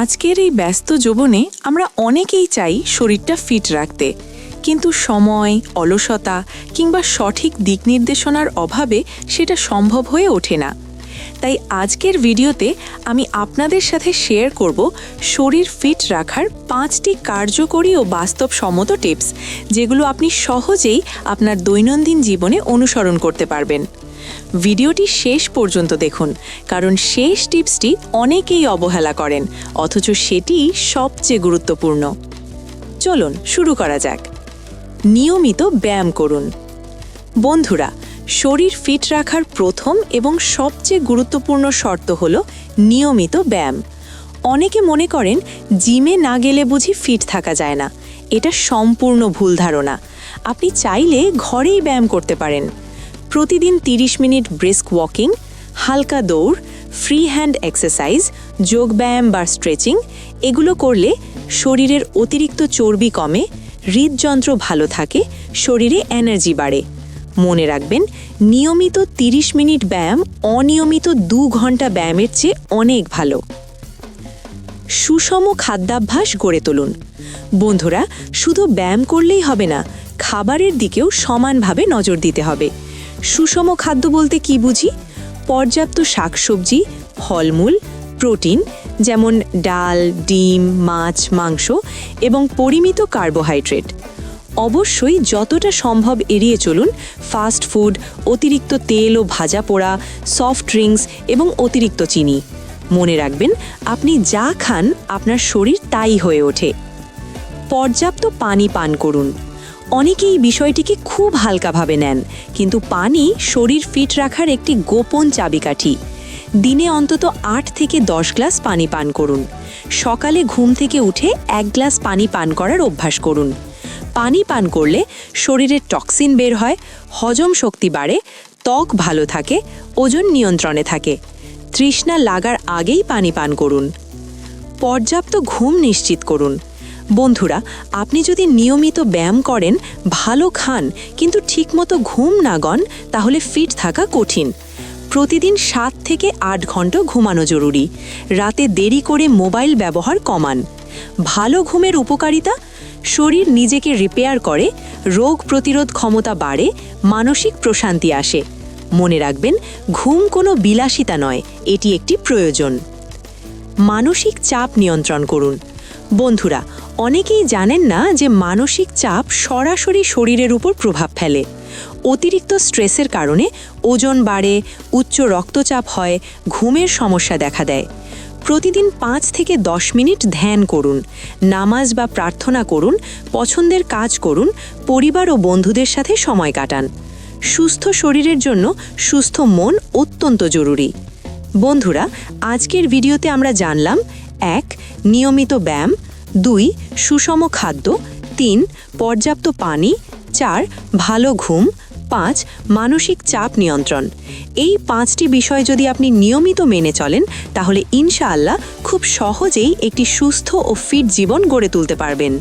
আজকের এই ব্যস্ত যৌবনে আমরা অনেকেই চাই শরীরটা ফিট রাখতে। কিন্তু সময়, অলসতা কিংবা সঠিক দিক নির্দেশনার অভাবে সেটা সম্ভব হয়ে ওঠে না। তাই আজকের ভিডিওতে আমি আপনাদের সাথে শেয়ার করব শরীর ফিট রাখার পাঁচটি কার্যকরী ও বাস্তবসম্মত টিপস, যেগুলো আপনি সহজেই আপনার দৈনন্দিন জীবনে অনুসরণ করতে পারবেন। ভিডিওটি শেষ পর্যন্ত দেখুন, কারণ শেষ টিপসটি অনেকেই অবহেলা করেন, অথচ সেটি সবচেয়ে গুরুত্বপূর্ণ। চলুন শুরু করা যাক। নিয়মিত ব্যায়াম করুন। বন্ধুরা, শরীর ফিট রাখার প্রথম এবং সবচেয়ে গুরুত্বপূর্ণ শর্ত হল নিয়মিত ব্যায়াম। অনেকে মনে করেন, জিমে না গেলে বুঝি ফিট থাকা যায় না। এটা সম্পূর্ণ ভুল ধারণা। আপনি চাইলে ঘরেই ব্যায়াম করতে পারেন। প্রতিদিন 30 মিনিট ব্রিস্ক ওয়াকিং হালকা দৌড় ফ্রি হ্যান্ড এক্সারসাইজ যোগব্যায়াম বা স্ট্রেচিং এগুলো করলে শরীরের অতিরিক্ত চর্বি কমে, হৃদযন্ত্র ভালো থাকে, শরীরে এনার্জি বাড়ে। মনে রাখবেন, নিয়মিত 30 মিনিট ব্যায়াম অনিয়মিত দু ঘণ্টা ব্যায়ামের চেয়ে অনেক ভালো। সুষম খাদ্যাভ্যাস গড়ে তুলুন। বন্ধুরা, শুধু ব্যায়াম করলেই হবে না, খাবারের দিকেও সমানভাবে নজর দিতে হবে। সুষম খাদ্য বলতে কি বুঝি? পর্যাপ্ত শাকসবজি, ফলমূল, প্রোটিন, যেমন ডাল, ডিম, মাছ, মাংস এবং পরিমিত কার্বোহাইড্রেট। অবশ্যই যতটা সম্ভব এড়িয়ে চলুন ফাস্ট ফুড, অতিরিক্ত তেল ও ভাজা পোড়া, সফট ড্রিঙ্কস এবং অতিরিক্ত চিনি। মনে রাখবেন, আপনি যা খান আপনার শরীর তাই হয়ে ওঠে। পর্যাপ্ত পানি পান করুন। অনেকেই বিষয়টিকে খুব হালকাভাবে নেন, কিন্তু পানি শরীর ফিট রাখার একটি গোপন চাবিকাঠি। দিনে অন্তত আট থেকে দশ গ্লাস পানি পান করুন। সকালে ঘুম থেকে উঠে এক গ্লাস পানি পান করার অভ্যাস করুন। পানি পান করলে শরীরের টক্সিন বের হয়, হজম শক্তি বাড়ে, ত্বক ভালো থাকে, ওজন নিয়ন্ত্রণে থাকে। তৃষ্ণা লাগার আগেই পানি পান করুন। পর্যাপ্ত ঘুম নিশ্চিত করুন। বন্ধুরা, আপনি যদি নিয়মিত ব্যায়াম করেন, ভালো খান, কিন্তু ঠিকমতো ঘুম না গন, তাহলে ফিট থাকা কঠিন। প্রতিদিন সাত থেকে আট ঘণ্টা ঘুমানো জরুরি। রাতে দেরি করে মোবাইল ব্যবহার কমান। ভালো ঘুমের উপকারিতা? শরীর নিজেকে রিপেয়ার করে, রোগ প্রতিরোধ ক্ষমতা বাড়ে, মানসিক প্রশান্তি আসে। মনে রাখবেন, ঘুম কোনো বিলাসিতা নয়, এটি একটি প্রয়োজন। মানসিক চাপ নিয়ন্ত্রণ করুন। বন্ধুরা অনেকেই জানেন না যে মানসিক চাপ সরাসরি শরীরের উপর প্রভাব ফেলে। অতিরিক্ত স্ট্রেসের কারণে ওজন বাড়ে, উচ্চ রক্তচাপ হয়, ঘুমের সমস্যা দেখা দেয়। প্রতিদিন পাঁচ থেকে দশ মিনিট ধ্যান করুন, নামাজ বা প্রার্থনা করুন, পছন্দের কাজ করুন, পরিবার ও বন্ধুদের সাথে সময় কাটান। সুস্থ শরীরের জন্য সুস্থ মন অত্যন্ত জরুরি। বন্ধুরা, আজকের ভিডিওতে আমরা জানলাম, এক, নিয়মিত ব্যায়াম দুই, সুষম খাদ্য, তিন, পর্যাপ্ত পানি, চার, ভালো ঘুম, পাঁচ, মানসিক চাপ নিয়ন্ত্রণ। এই পাঁচটি বিষয় যদি আপনি নিয়মিত মেনে চলেন, তাহলে ইনশাআল্লাহ খুব সহজেই একটি সুস্থ ও ফিট জীবন গড়ে তুলতে পারবেন।